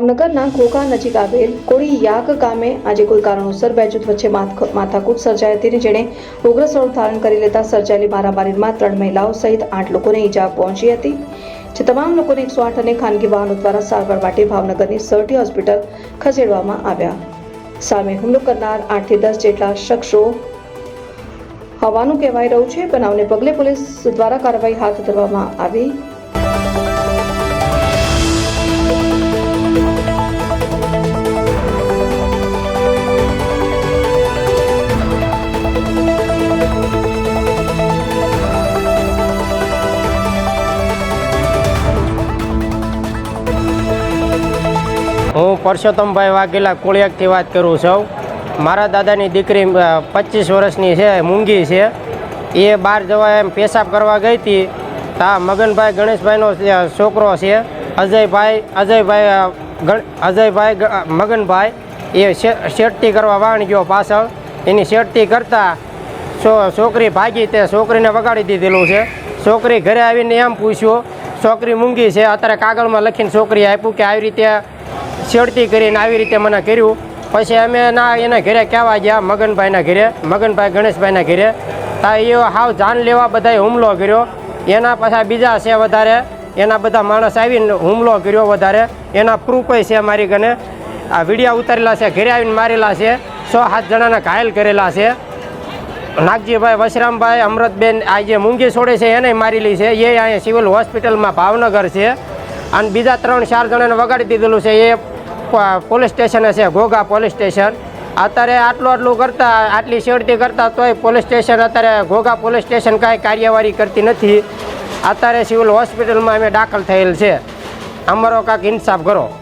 ભાવનગરના ઘોઘા નજીક આવેલ કોળીયાક ગામે આજે કોઈ કારણોસર બે જૂથ વચ્ચે માથ- માથાકૂટ સર્જાઈ હતી જેણે ઉગ્ર સ્વરૂપ ધારણ કરી લેતા સર્જાયેલી મારામારીમાં ત્રણ મહિલાઓ સહિત આઠ લોકોને ઈજા પહોંચી હતી. જે તમામ લોકોને એકસો આઠ અને ખાનગી વાહનો દ્વારા સારવાર માટે ભાવનગરની સરટી હોસ્પિટલ ખસેડવામાં આવ્યા. સામે હુમલો કરનાર આઠથી દસ જેટલા શખ્સો હોવાનું કહેવાઈ રહ્યું છે. બનાવને પગલે પોલીસ દ્વારા કાર્યવાહી હાથ ધરવામાં આવી હું પરસોત્તમભાઈ વાઘેલા કોળિયાકથી વાત કરું છું. મારા દાદાની દીકરી પચીસ વર્ષની છે, મૂંગી છે. એ બહાર જવા એમ પેશાબ કરવા ગઈ હતી. તા મગનભાઈ ગણેશભાઈનો છોકરો છે. અજયભાઈ અજયભાઈ અજયભાઈ મગનભાઈ, એ શેઠતી કરવા વાણ ગયો પાછળ. એની શેઠતી કરતાં છોકરી ભાગી તે છોકરીને વગાડી દીધેલું છે. છોકરી ઘરે આવીને એમ પૂછ્યું, છોકરી મૂંગી છે, અત્યારે કાગળમાં લખીને છોકરી આપ્યું કે આવી રીતે છેડતી કરીને આવી રીતે મને કર્યું. પછી અમે ના એના ઘરે કહેવા ગયા? મગનભાઈના ઘરે. મગનભાઈ ગણેશભાઈના ઘરે. તા એ હાવ જાન લેવા બધાએ હુમલો કર્યો. એના પાછા બીજા છે વધારે. એના બધા માણસ આવીને હુમલો કર્યો વધારે. એના પ્રૂફય છે મારી ગને આ વિડીયા ઉતારેલા છે, ઘરે આવીને મારેલા છે. સો સાત જણાના ઘાયલ કરેલા છે. નાગજીભાઈ, વશરામભાઈ, અમૃતબેન, આ જે મૂંગી છોડે છે એને મારેલી છે. એ અહીંયા સિવિલ હોસ્પિટલમાં ભાવનગર છે. અને બીજા ત્રણ ચાર જણાને વગાડી દીધેલું છે. એ પોલીસ સ્ટેશને છે, ઘોઘા પોલીસ સ્ટેશન. અત્યારે આટલું આટલું કરતા, આટલી શેડતી કરતા તોય પોલીસ સ્ટેશન અત્યારે ઘોઘા પોલીસ સ્ટેશન કાંઈ કાર્યવાહી કરતી નથી. અત્યારે સિવિલ હોસ્પિટલમાં અમે દાખલ થયેલ છે. અમારો કાંઈક ઇન્સાફ કરો.